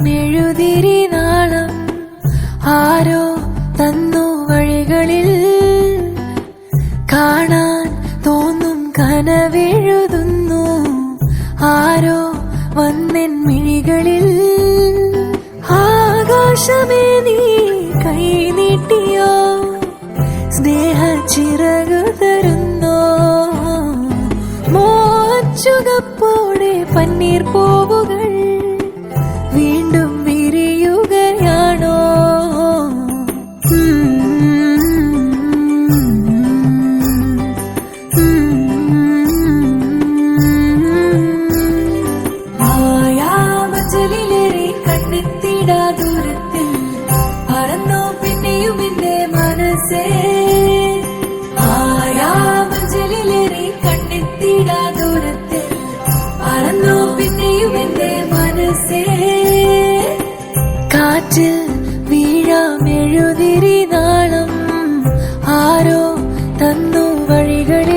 മെഴുതിരി നാളം. ആരോ തന്നു വഴികളിൽ. കാണാൻ തോന്നും കനവെഴുതുന്നു. ആരോ വന്നെൻ മിഴികളിൽ. ആകാശമേ നീ കൈ നീട്ടിയോ മോച്ചുകപ്പോടെ പന്നീർ പൂവുകൾ വീണ്ടും വിരിയുകയാണോ? മായാമജലിലേറി കണ്ണെത്തിടാ ദൂരത്തിൽ പറന്നോ പിന്നെയും എന്റെ മനസ്സേ. നെഞ്ചിൽ വീഴാമെഴുതിരി നാളം ആരോ തന്നു വഴികളിൽ